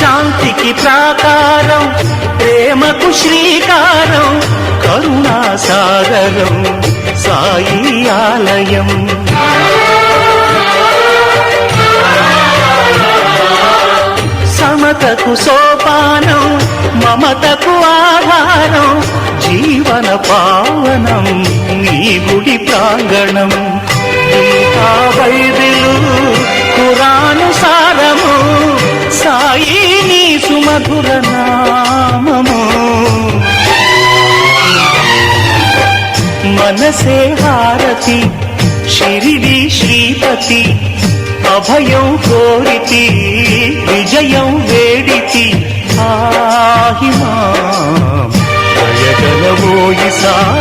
శాంతికి ప్రాకారం ప్రేమకు శ్రీకారం కరుణాసాగరం సాయి ఆలయం. సమతకు సోపానం మమతకు ఆధారం జీవన పావనం నీ గుడి ప్రాంగణం. గీతా నీ సుమధుర నామము. మనసే హారతి షిరిడి శ్రీపతి అభయం కోరితి విజయం వేడితి ఆహిమా. దయగలవోయి సాయిరా